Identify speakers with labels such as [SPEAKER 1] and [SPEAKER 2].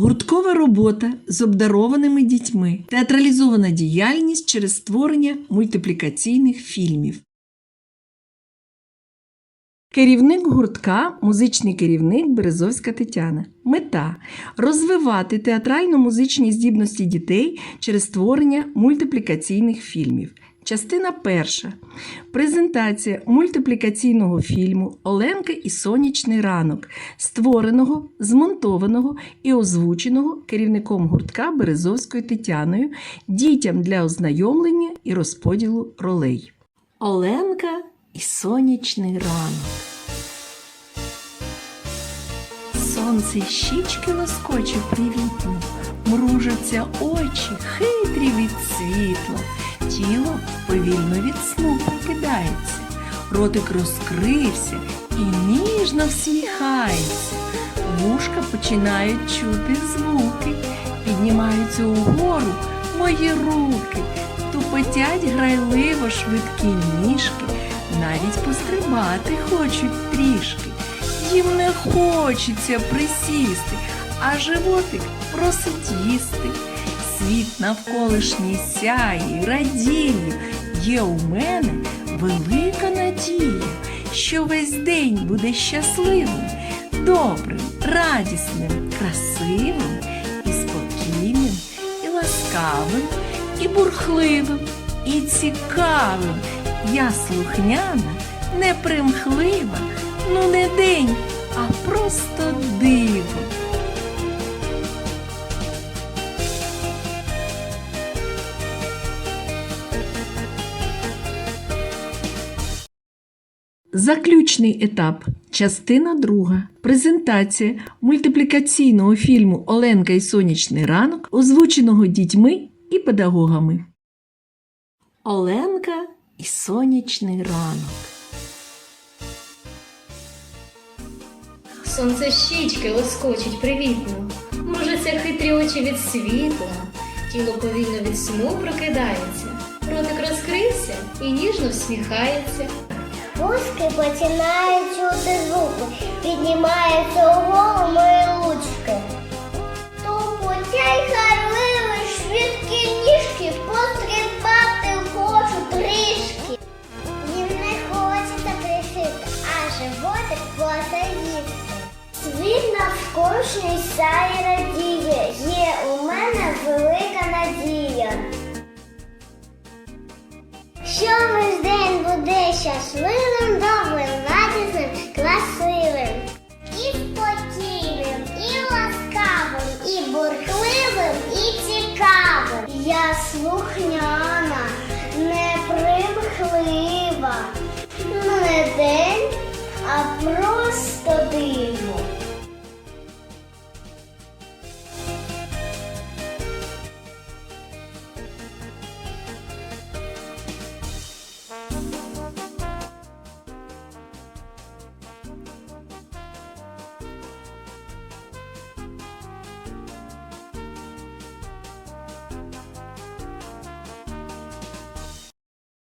[SPEAKER 1] Гурткова робота з обдарованими дітьми, театралізована діяльність через створення мультиплікаційних фільмів. Керівник гуртка, музичний керівник Березовська Тетяна. Мета розвивати театрально-музичні здібності дітей через створення мультиплікаційних фільмів. Частина перша. Презентація мультиплікаційного фільму Оленка і сонячний ранок, створеного, змонтованого і озвученого керівником гуртка Березовською Тетяною дітям для ознайомлення і розподілу ролей. Оленка і сонячний ранок. Сонце щічки лоскоче привітно, мружаться очі, хитрі від світла, тіло повільно від сну прокидається, ротик розкрився і ніжно всміхається, вушка починають чути звуки, піднімаються угору мої руки, тупотять грайливо швидкі ніжки, навіть пострибати хочуть трішки. Їм не хочеться присісти, а животик просить їсти. Світ навколишній сяє, радіє. Є у мене велика надія, що весь день буде щасливим, добрим, радісним, красивим і спокійним, і ласкавим, і бурхливим, і цікавим. Я слухняна, непримхлива, ну не день, а просто Заключний етап. Частина друга. Презентація мультиплікаційного фільму Оленка і сонячний ранок, озвученого дітьми і педагогами. Оленка і сонячний ранок.
[SPEAKER 2] Сонце щічки лоскочуть привітно, мружаться хитрі очі від світла, тіло повільно від сну прокидається, ротик розкрився і ніжно всміхається.
[SPEAKER 3] Вузки починають чути звуки, піднімаються угору мої ручки. Тупотяй харливі швидкі ніжки, пострибати хочу трішки. Їм не хочеться присити, а животик посидіти. Світ навколишній сяє радіє, є у мене велика надія. Що весь день буде щасливим, слухняна, непримхлива. Не просто